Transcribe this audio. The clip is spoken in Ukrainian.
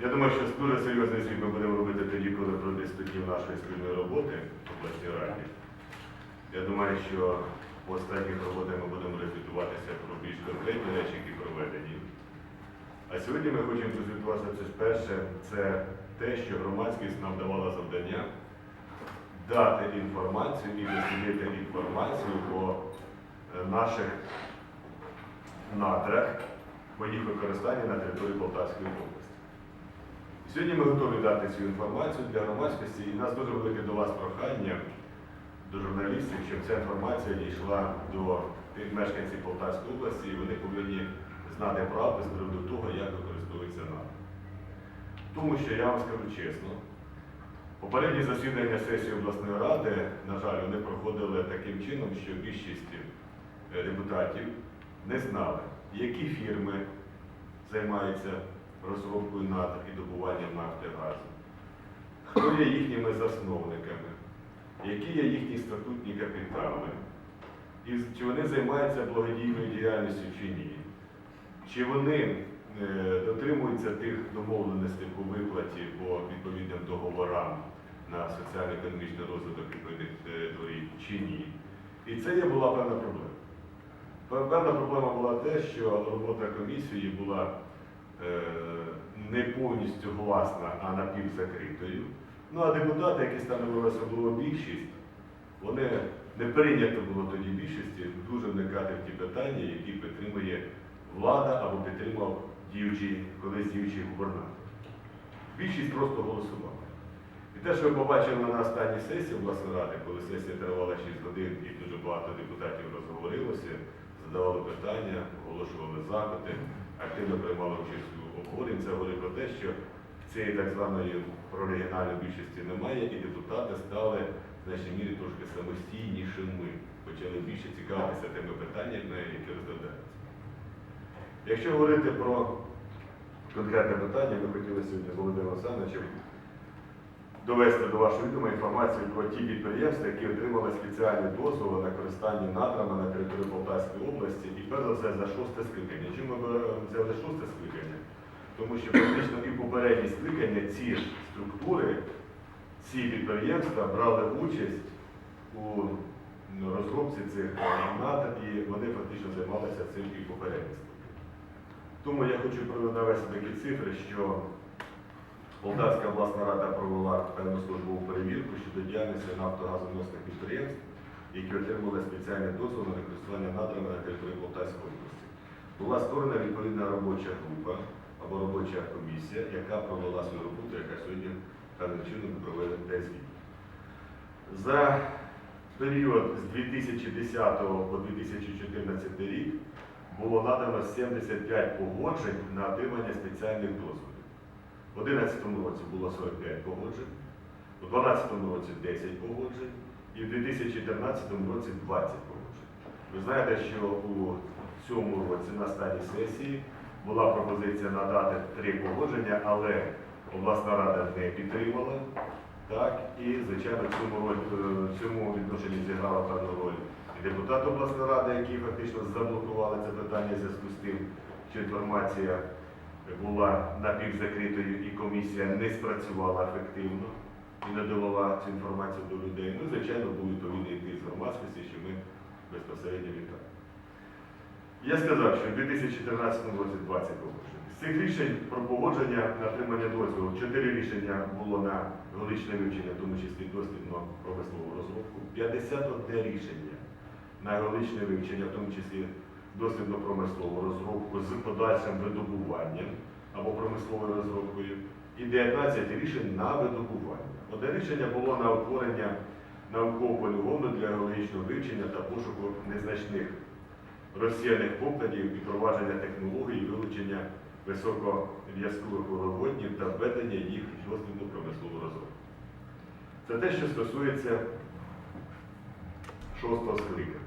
Я думаю, що дуже серйозний звіт ми будемо робити тоді, коли пройде 100 днів нашої спільної роботи в обласній раді. Я думаю, що в останніх роботах ми будемо розвітуватися про більш конкретні речі, які проведені. А сьогодні ми хочемо розвітуватися це перше, це те, що громадськість нам давала завдання дати інформацію і дослідити інформацію по е, наших надрах, по їх використанні на території Полтавської області. Сьогодні ми готові дати цю інформацію для громадськості, і в нас дуже велике до вас прохання, до журналістів, щоб ця інформація дійшла до тих мешканців Полтавської області, і вони повинні знати правду з приводу того, як використовується НАТО. Тому що я вам скажу чесно, попередні засідання сесії обласної ради, на жаль, вони проходили таким чином, що більшість е, депутатів не знали, які фірми займаються розробкою надр і добуванням нафти газу, хто є їхніми засновниками, які є їхні статутні капітали, і чи вони займаються благодійною діяльністю чи ні, чи вони е, дотримуються тих домовленостей по виплаті по відповідним договорам на соціально-економічний розвиток відповідних територій чи ні. І це є була певна проблема. Певна проблема була те, що робота комісії була е, не повністю гласна, а напівзакритою. Ну а депутати, які становили особливо більшість, вони не прийнято було тоді більшості дуже вникати в ті питання, які підтримує влада або підтримав діючий, колись діючий губернатор. Більшість просто голосувала. І те, що ви побачили на останній сесії обласної ради, коли сесія тривала 6 годин і дуже багато депутатів розговорилося, задавали питання, оголошували запити, активно приймали участь у обговоренні, це говорить про те, що цієї так званої прорегіональної більшості немає, і депутати стали в значній мірі трошки самостійнішими, почали більше цікавитися тими питаннями, які розглядаються. Якщо говорити про конкретне питання, ми хотіли сьогодні з Володимиром Олександровичем довести до вашого відома інформацію про ті підприємства, які отримали спеціальні дозволи на користання надрами на території Полтавської області, і перш за все за шосте скликання. Чому ми взяли шосте скликання? Тому що фактично і попередні скликання ці структури, ці підприємства брали участь у ну, розробці цих надр, і вони фактично займалися цим і попередні скликання. Тому я хочу навести такі цифри, що Полтавська обласна рада провела певну службову перевірку щодо діяльності нафтогазоносних підприємств, які отримали спеціальні дозволи на користування надрами на території Полтавської області. Була створена відповідна робоча група або робоча комісія, яка провела свою роботу, яка сьогодні певним чином проведе звіт. За період з 2010 по 2014 рік було надано 75 погоджень на отримання спеціальних дозволів. У 2011 році було 45 погоджень, у 2012 році 10 погоджень і в 2014 році 20 погоджень. Ви знаєте, що у цьому році на стадії сесії була пропозиція надати три погодження, але обласна рада не підтримала. Так, і, звичайно, в цьому, е, в цьому відношенні зіграла певну роль і депутат обласної ради, які фактично заблокували це питання в зв'язку з тим, що інформація була напівзакритою і комісія не спрацювала ефективно і не довела цю інформацію до людей. Ну, звичайно, був відповідний тиск громадськості, що ми безпосередньо вітаємо. Я сказав, що в 2014 році 20 погоджень. З цих рішень про погодження на отримання дозволу, 4 рішення було на геологічне вивчення, в тому числі дослідно промислову розробку, 51 рішення на геологічне вивчення, в тому числі дослідно-промислову розробку з подальшим видобуванням або промисловою розробкою, і 19 рішень на видобування. Одне рішення було на утворення наукового полігону для геологічного вивчення та пошуку незначних розсіяних покладів і провадження технологій, вилучення високов'язкових вуглеводнів та введення їх дослідну промислову розробку. Це те, що стосується шостого скликання.